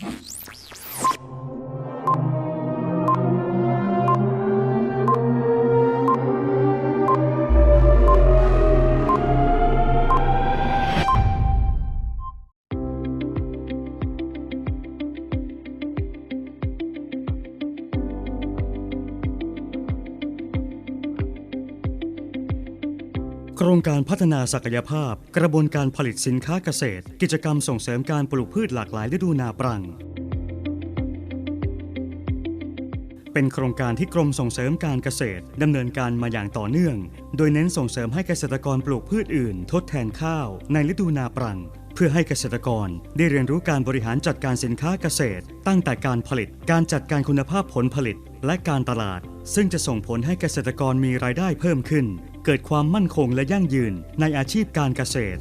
Jesus. โครงการพัฒนาศักยภาพ กระบวนการผลิตสินค้าเกษตร กิจกรรมส่งเสริมการปลูกพืชหลากหลายฤดูนาปรัง เป็นโครงการที่กรมส่งเสริมการเกษตรดำเนินการมาอย่างต่อเนื่อง โดยเน้นส่งเสริมให้เกษตรกรปลูกพืชอื่น ทดแทนข้าว ในฤดูนาปรัง เพื่อให้เกษตรกรได้เรียนรู้การบริหารจัดการสินค้าเกษตร ตั้งแต่การผลิต การจัดการคุณภาพผลผลิต และการตลาด ซึ่งจะส่งผลให้เกษตรกรมีรายได้เพิ่มขึ้น เกิดความมั่นคงและยั่งยืนในอาชีพการเกษตร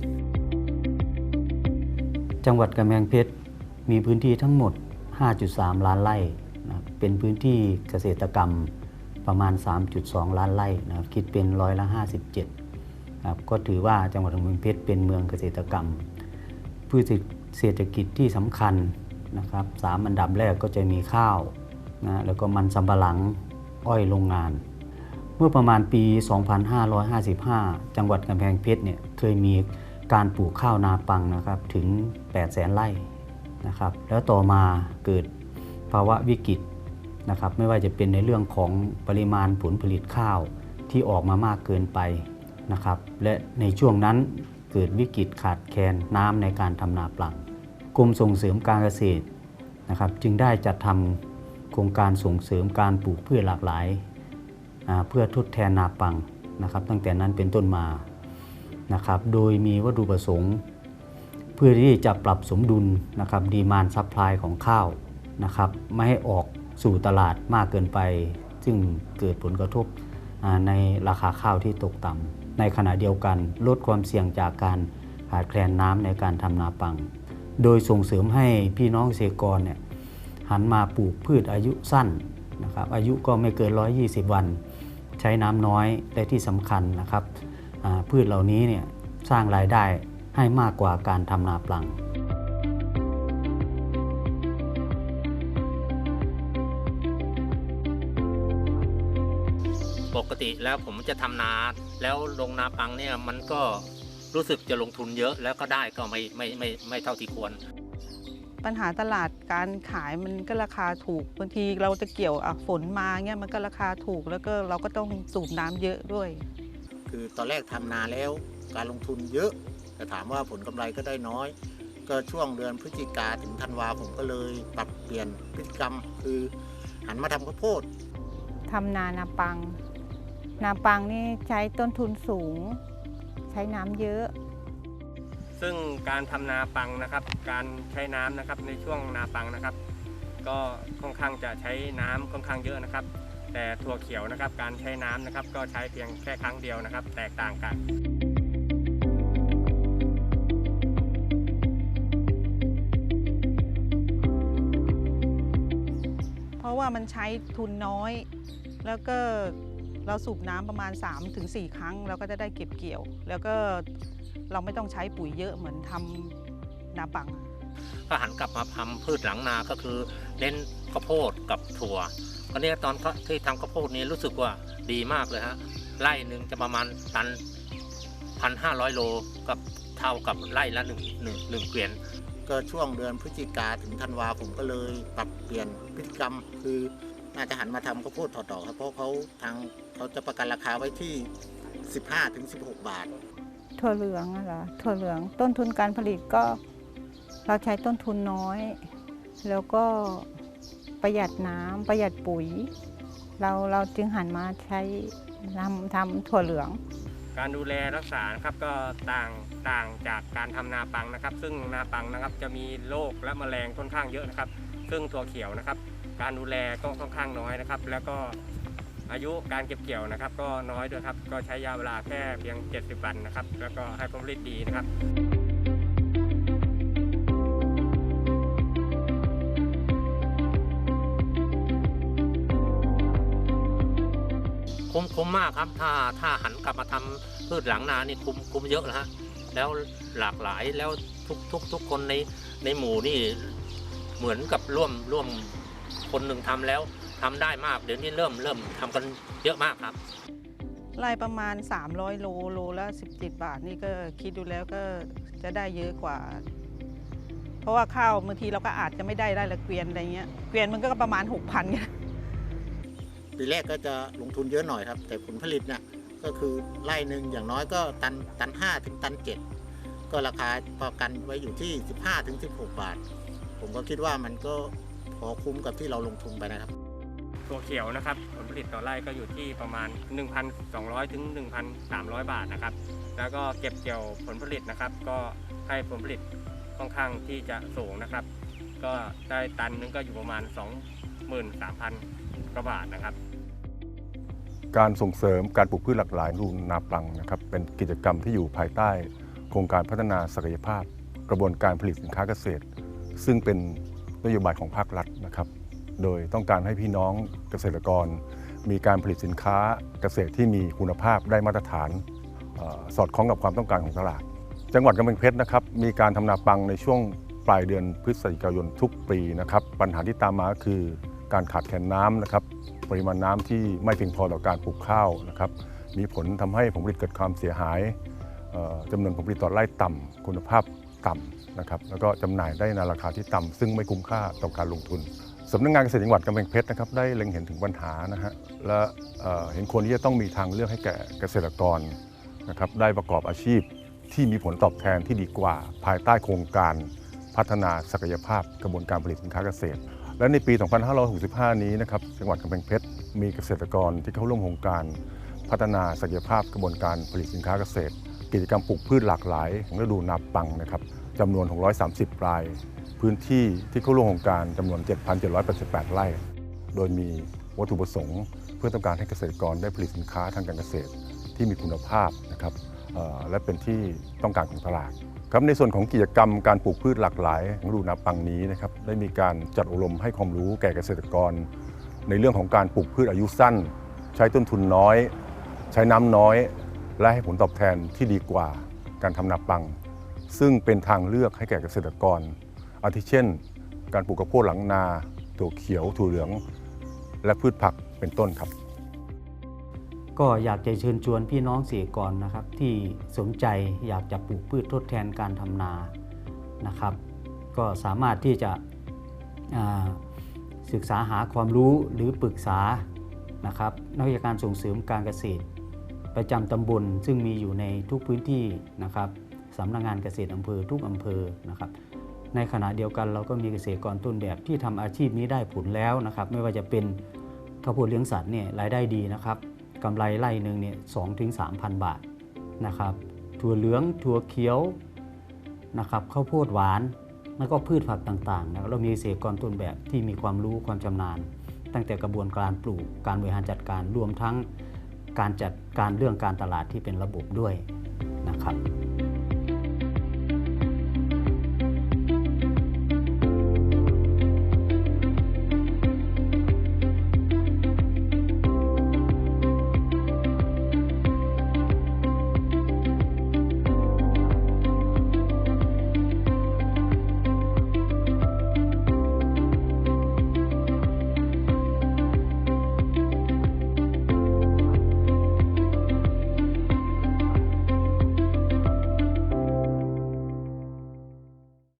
จังหวัดกำแพงเพชรมีพื้นที่ทั้งหมด 5.3 ล้านไร่นะเป็นพื้นที่เกษตรกรรมประมาณ 3.2 ล้านไร่นะครับคิดเป็นร้อยละ 57ครับก็ถือว่าจังหวัดกำแพงเพชรเป็นเมืองเกษตรกรรม พืชเศรษฐกิจที่สำคัญนะครับสามอันดับแรกก็จะมีข้าวนะแล้วก็มันสำปะหลังอ้อยโรงงาน เมื่อประมาณปี 2555 จังหวัดกำแพงเพชรเนี่ยเคยมีการปลูกข้าวนาปังนะครับถึง8แสนไร่นะครับ แล้วต่อมาเกิดภาวะวิกฤตนะครับ ไม่ว่าจะเป็นในเรื่องของปริมาณผลผลิตข้าวที่ออกมามากเกินไปนะครับ และในช่วงนั้นเกิดวิกฤตขาดแคลนน้ำในการทำนาปลังกรมส่งเสริมการเกษตรนะครับ จึงได้จัดทำโครงการส่งเสริมการปลูกพืชหลากหลาย เพื่อทดแทนนาปังนะครับ ตั้งแต่นั้นเป็นต้นมานะครับ โดยมีวัตถุประสงค์ เพื่อที่จะปรับสมดุลนะครับดีมานซัพพลายของข้าวนะครับ ไม่ให้ออกสู่ตลาดมากเกินไป ซึ่งเกิดผลกระทบในราคาข้าวที่ตกต่ำในขณะเดียวกันลดความเสี่ยงจากการขาดแคลนน้ำในการทำนาปัง โดยส่งเสริมให้พี่น้องเกษตรกรเนี่ยหันมาปลูกพืชอายุสั้นนะครับอายุก็ไม่เกิน 120 วัน ใช้น้ำน้อยและที่สำคัญนะครับพืชเหล่านี้เนี่ยสร้างรายได้ให้มากกว่าการทำนาปลัง ปกติแล้วผมจะทำนาแล้วลงนาปังเนี่ยมันก็รู้สึกจะลงทุนเยอะแล้วก็ได้ก็ไม่ไม่ไม่ไม่เท่าที่ควร ปัญหาตลาดการขายมันก็ราคาถูกบางทีเราจะเกี่ยวอะฝนมาเงี้ยมันก็ราคาถูกแล้วก็เราก็ต้องสูบน้ำเยอะด้วย คือตอนแรกทำนาแล้วการลงทุนเยอะแต่ถามว่าผลกำไรก็ได้น้อย ก็ช่วงเดือนพฤศจิกาถึงธันวาผมก็เลยปรับเปลี่ยนพฤติกรรม คือหันมาทำข้าวโพดทำนานาปัง นาปังนี่ใช้ต้นทุนสูง ใช้น้ำเยอะ ซึ่งการทำนาปังนะครับ การใช้น้ำนะครับในช่วงนาปังนะครับ ก็ค่อนข้างจะใช้น้ำค่อนข้างเยอะนะครับ แต่ถั่วเขียวนะครับ การใช้น้ำนะครับ ก็ใช้เพียงแค่ครั้งเดียวนะครับ แตกต่างกันเพราะว่ามันใช้ทุนน้อย แล้วก็เราสูบน้ำประมาณ 3-4 ครั้ง เราก็จะได้เก็บเกี่ยว แล้วก็ เราไม่ต้องใช้ปุ๋ยเยอะเหมือนทำนาปัง ก็หันกลับมาทำพืชหลังนาก็คือเน้นข้าวโพดกับถั่วคราวนี้ตอนที่ทำข้าวโพดนี้รู้สึกว่าดีมากเลยฮะไร่หนึ่งจะประมาณตันพันห้าร้อยโลกับเท่ากับไร่ละหนึ่งหนึ่งหนึ่งเกวียน ก็ช่วงเดือนพฤศจิกาถึงธันวาผมก็เลยปรับเปลี่ยนพฤติกรรม คือน่าจะหันมาทำข้าวโพดต่อๆครับเพราะเขาทางเขาจะประกันราคาไว้ที่ 15-16 บาท ถั่วเหลืองอะเหรอถั่วเหลืองต้นทุนการผลิตก็เราใช้ต้นทุนน้อย แล้วก็ประหยัดน้ำประหยัดปุ๋ย เราเราจึงหันมาใช้ทำทำถั่วเหลือง การดูแลรักษาครับก็ต่างต่างจากการทำนาปังนะครับ ซึ่งนาปังนะครับจะมีโรคและแมลงค่อนข้างเยอะนะครับ ซึ่งถั่วเขียวนะครับ การดูแลก็ค่อนข้างน้อยนะครับ แล้วก็ อายุการเก็บเกี่ยวนะครับ ก็น้อยด้วยครับ ก็ใช้ยาเวลาแค่เพียง 70 วันนะครับ แล้วก็ให้ผลผลิตดีนะครับคุ้มคุ้มมากครับถ้าถ้าหันกลับมาทำพืชหลังนานี่คุ้มคุ้มเยอะนะฮะแล้วหลากหลายแล้วทุกทุกทุกคนในในหมู่นี่เหมือนกับร่วมร่วมคนหนึ่งทำแล้ว ทำได้มากเดี๋ยวนี้เริ่มเริ่มทำกันเยอะมากครับไร่ประมาณ 300 โลโลละ17 บาทนี่ก็คิดดูแล้วก็จะได้เยอะกว่า เพราะว่าข้าวบางทีเราก็อาจจะไม่ได้ได้ละเกวียนอะไรเงี้ยเกวียนมันก็ประมาณ 6,000เนี่ยปีแรกก็จะลงทุนเยอะหน่อยครับ แต่ผลผลิตเนี่ยก็คือไร่หนึ่งอย่างน้อยก็ตันตัน5ถึงตัน7ก็ราคาพอกันไว้อยู่ที่ 15ถึง16 บาท ผมก็คิดว่ามันก็พอคุ้มกับที่เราลงทุนไปนะครับ ตัวเขียวนะครับ ผลผลิตต่อไร่ก็อยู่ที่ประมาณ 1,200 ถึง 1,300 บาทนะครับ แล้วก็เก็บเกี่ยวผลผลิตนะครับ ก็ให้ผลผลิตค่อนข้างที่จะสูงนะครับ ก็ได้ตันหนึงก็อยู่ประมาณ 23,000กว่าบาทนะครับ การส่งเสริมการปลูกพืชหลากหลายรูนาปลังนะครับ เป็นกิจกรรมที่อยู่ภายใต้โครงการพัฒนาศักยภาพ กระบวนการผลิตสินค้าเกษตร ซึ่งเป็นนโยบายของภาครัฐนะครับ โดยต้องการให้พี่น้องเกษตรกร มีการผลิตสินค้าเกษตรที่มีคุณภาพได้มาตรฐานออสอดคล้องกับความต้องการของตลาด จังหวัดกำแพงเพชรนะครับมีการทำนาปังในช่วงปลายเดือนพฤศจิกายนทุกปีนะครับปัญหาที่ตามมาคือการขาดแคลนน้ำนะครับปริมาณน้ำที่ไม่เพียงพอต่อการปลูกข้าวนะครับ มีผลทำให้ผลผลิตเกิดความเสียหายเอ่อจำนวนผลผลิตต่อไร่ต่ำคุณภาพต่ำนะครับ แล้วก็จำหน่ายได้ในราคาที่ต่ำซึ่งไม่คุ้มค่าต่อการลงทุน สำนักงานเกษตรจังหวัดกำแพงเพชรนะครับได้เล็งเห็นถึงปัญหานะฮะและเเห็นควรที่จะต้องมีทางเลือกให้แก่เกษตรกรนะครับได้ประกอบอาชีพที่มีผลตอบแทนที่ดีกว่า ภายใต้โครงการพัฒนาศักยภาพกระบวนการผลิตสินค้าเกษตร และในปี 2565 นี้นะครับจังหวัดกำแพงเพชรมีเกษตรกรที่เข้าร่วมโครงการ พัฒนาศักยภาพกระบวนการผลิตสินค้าเกษตร กิจกรรมปลูกพืชหลากหลายของฤดูนาปังนะครับจำนวน 630 ราย พื้นที่ที่เข้าร่วมโครงการจำนวน 7,788 ไร่ โดยมีวัตถุประสงค์ เพื่อต้องการให้เกษตรกรได้ผลิตสินค้าทางการเกษตรที่มีคุณภาพนะครับและเป็นที่ต้องการของตลาดครับในส่วนของกิจกรรมการปลูกพืชหลากหลายของฤดูนาปังนี้นะครับได้มีการจัดอบรมให้ความรู้แก่เกษตรกร ในเรื่องของการปลูกพืชอายุสั้น ใช้ต้นทุนน้อย ใช้น้ำน้อย และให้ผลตอบแทนที่ดีกว่าการทำนาปัง ซึ่งเป็นทางเลือกให้แก่เกษตรกร อาทิเช่น การปลูกข้าวโพดหลังนาถั่วเขียวถั่วเหลือง และพืชผักเป็นต้นครับ ก็อยากจะเชิญชวนพี่น้องเกษตรกรนะครับ ที่สนใจอยากจะปลูกพืชทดแทนการทำนานะครับ ก็สามารถที่จะศึกษาหาความรู้หรือปรึกษานะครับนักวิชาการส่งเสริมการเกษตร ประจำตำบลซึ่งมีอยู่ในทุกพื้นที่นะครับสำนักงานเกษตรอำเภอทุกอำเภอนะครับ ในขณะเดียวกันเราก็มีเกษตรกรต้นแบบที่ทำอาชีพนี้ได้ผลแล้วนะครับ ไม่ว่าจะเป็นข้าวโพดเลี้ยงสัตว์เนี่ยรายได้ดีนะครับกำไรไร่หนึ่งเนี่ยสองถึงสามพันบาทนะครับ ถั่วเหลืองถั่วเขียวนะครับข้าวโพดหวานแล้วก็พืชผักต่างๆนะครับเรามีเกษตรกรต้นแบบที่มีความรู้ความชำนาญ ตั้งแต่กระบวนการปลูกการบริหารจัดการรวมทั้งการจัดการเรื่องการตลาดที่เป็นระบบด้วยนะครับ